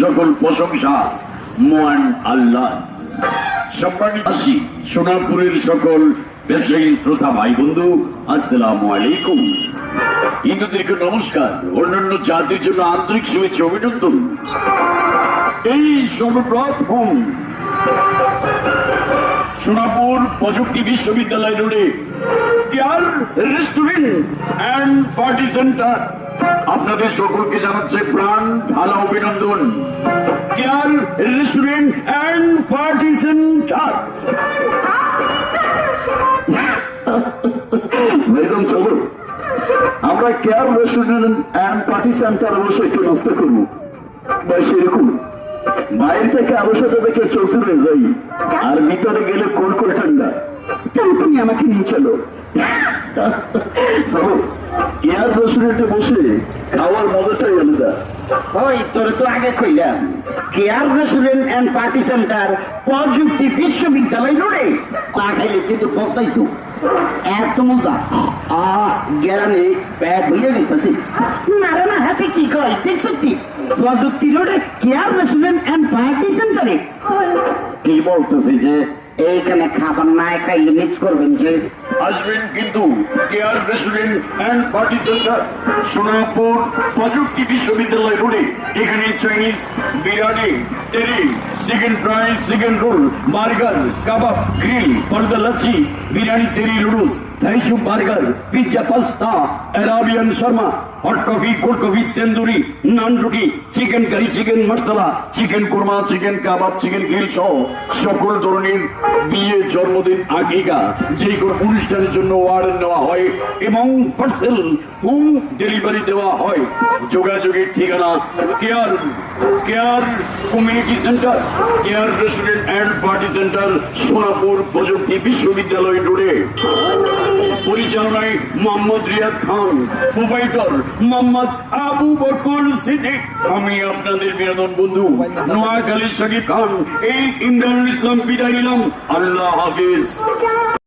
সকল প্রশংসা মহান আল্লাহ। সম্মানিত আসি সোনারপুরের সকল ব্যবসায়ী শ্রোতা ভাই বন্ধু, আসসালামু আলাইকুম। হিন্দুদেরকে নমস্কার। অন্যান্য জাতির জন্য আন্তরিক শুভেচ্ছা অভিনন্দন। এই সর্বপ্রথম সোনাপুর প্রযুক্তি বিশ্ববিদ্যালয় রোডে care restaurant and party centre. আপনাদের সকলকে জানাচ্ছে প্রাণ ভালো অভিনন্দন। Care restaurant and party centre. Madam চলো আমরা কেয়ার রেস্টুরেন্ট অ্যান্ড পার্টি সেন্টারে বসে একটু নাস্তা করব। বা সেরকম। বাইরে থেকে আলোচনা দেখে চোখ চলে যাই। আর ভিতরে গেলে কোন কোন ঠান্ডা। তাহলে তুমি আমাকে নিয়ে চলো। চলো। কেয়ার রেস্টুরেন্টে বসে খাওয়ার মজাটাই আলাদা। ওই তোর তো আগে কইলাম care restaurant and party centre প্রযুক্তি বিশ্ববিদ্যালয় রোডে? তা খাইলে কিন্তু পস্তাইছো এত মজা। আ গেরানে প্যাট হইয়া গেছে না না হাতে কি কয় দেখছ কি প্রযুক্তি রোডে কেয়ার রেস্টুরেন্ট এন্ড পার্টি সেন্টারে কি বলতেছি যে এইখানে খাবার না খাইলে মিস করবেন যে। আসবেন কিন্তু care restaurant and party centre Sonapur প্রযুক্তি বিশ্ববিদ্যালয় রোডে। এখানে Chinese biryani tehari chicken fry chicken roll burger কাবাব গ্রিল পর্দা লাচ্ছি বিরিয়ানি তেরি লুডুস থাইচু burger pizza pasta Arabian Sharma hot coffee cold coffee tandoori naan রুটি chicken curry chicken masala chicken korma chicken কাবাব chicken grill সহ সকল ধরনের বিয়ে জন্মদিন আকিকা যে কোনো অনুষ্ঠানের জন্য অর্ডার নেওয়া হয় এবং পার্সেল হোম ডেলিভারি দেওয়া হয়। যোগাযোগের ঠিকানা care care community centre care restaurant and party centre Sonapur প্রযুক্তি বিশ্ববিদ্যালয় রোডে। পরিচালনায় মোহাম্মদ রিয়াদ খান, প্রোভাইডার মোহাম্মদ আবু বকর সিদ্দিক। আমি আপনাদের বিনোদন বন্ধু নোয়াখালী শরীফ খান, এই ইমরানুল ইসলাম বিদায় নিলাম। আল্লাহ হাফিজ।